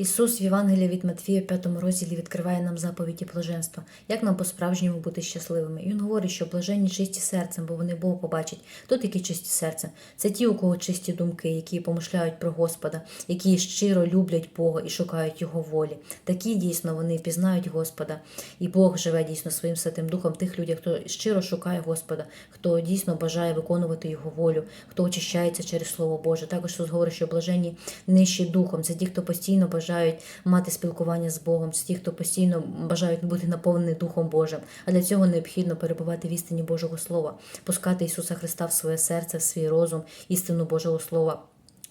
Ісус в Євангелії від Матфія, в 5 розділі відкриває нам заповіді блаженства, як нам по-справжньому бути щасливими. І він говорить, що блаженні чисті серцем, бо вони Бога побачать. Хто такі чисті серцем? Це ті, у кого чисті думки, які помишляють про Господа, які щиро люблять Бога і шукають Його волі. Такі дійсно вони пізнають Господа, і Бог живе дійсно своїм святим духом тих людях, хто щиро шукає Господа, хто дійсно бажає виконувати Його волю, хто очищається через Слово Боже. Також Ісус говорить, що блаженні нижчі духом. Це ті, хто постійно бажають мати спілкування з Богом, з ті, хто постійно бажають бути наповнені Духом Божим. А для цього необхідно перебувати в істині Божого Слова, пускати Ісуса Христа в своє серце, в свій розум, істину Божого Слова.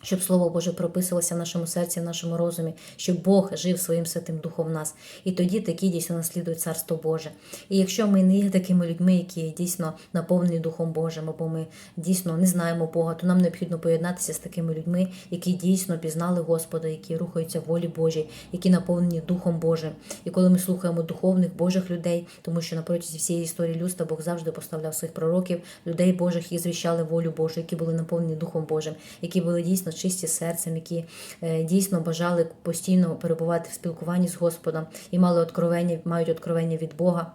Щоб Слово Боже прописувалося в нашому серці, в нашому розумі, щоб Бог жив своїм святим духом в нас. І тоді такі дійсно наслідують Царство Боже. І якщо ми не є такими людьми, які дійсно наповнені Духом Божим, або ми дійсно не знаємо Бога, то нам необхідно поєднатися з такими людьми, які дійсно пізнали Господа, які рухаються в волі Божій, які наповнені Духом Божим. І коли ми слухаємо духовних Божих людей, тому що на протязі всієї історії людства Бог завжди поставляв своїх пророків, людей Божих, які звіщали волю Божу, які були наповнені Духом Божим, які були дійсно чисті серцем, які е, дійсно бажали постійно перебувати в спілкуванні з Господом і мали откровення, мають откровення від Бога.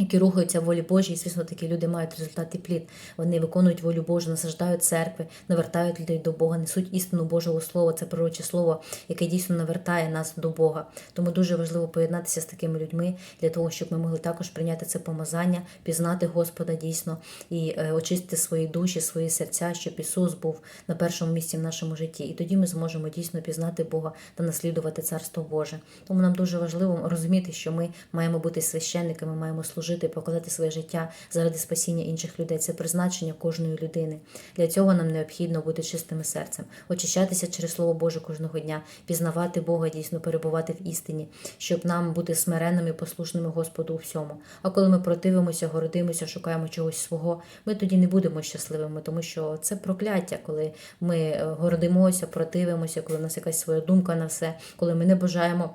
Які рухаються в волі Божій, і, звісно, такі люди мають результат і плід. Вони виконують волю Божу, насаждають церкви, навертають людей до Бога, несуть істину Божого Слова, це пророче слово, яке дійсно навертає нас до Бога. Тому дуже важливо поєднатися з такими людьми для того, щоб ми могли також прийняти це помазання, пізнати Господа дійсно і е, очистити свої душі, свої серця, щоб Ісус був на першому місці в нашому житті. І тоді ми зможемо дійсно пізнати Бога та наслідувати Царство Боже. Тому нам дуже важливо розуміти, що ми маємо бути священниками, маємо служити, покладати своє життя заради спасіння інших людей. Це призначення кожної людини. Для цього нам необхідно бути чистими серцем, очищатися через Слово Боже кожного дня, пізнавати Бога, дійсно перебувати в істині, щоб нам бути смиренними, послушними Господу у всьому. А коли ми противимося, гордимося, шукаємо чогось свого, ми тоді не будемо щасливими, тому що це прокляття, коли ми е, гордимося, противимося, коли в нас якась своя думка на все, коли ми не бажаємо.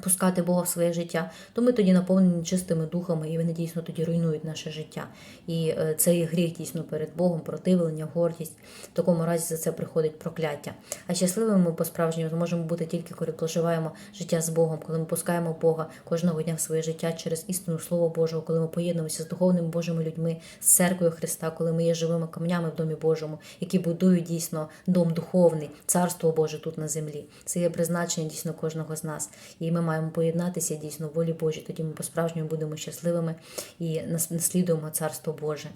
Пускати Бога в своє життя, то ми тоді наповнені чистими духами, і вони дійсно тоді руйнують наше життя. І е, це є гріх дійсно перед Богом, противлення, гордість. В такому разі за це приходить прокляття. А щасливими ми по-справжньому зможемо бути тільки, коли проживаємо життя з Богом, коли ми пускаємо Бога кожного дня в своє життя через істину Слово Божого, коли ми поєднуємося з духовними Божими людьми, з церквою Христа, коли ми є живими камнями в домі Божому, які будують дійсно дом духовний, царство Боже тут на землі. Це є призначення дійсно кожного з нас. І маємо поєднатися дійсно волі Божій. Тоді ми по-справжньому будемо щасливими і наслідуємо Царство Боже.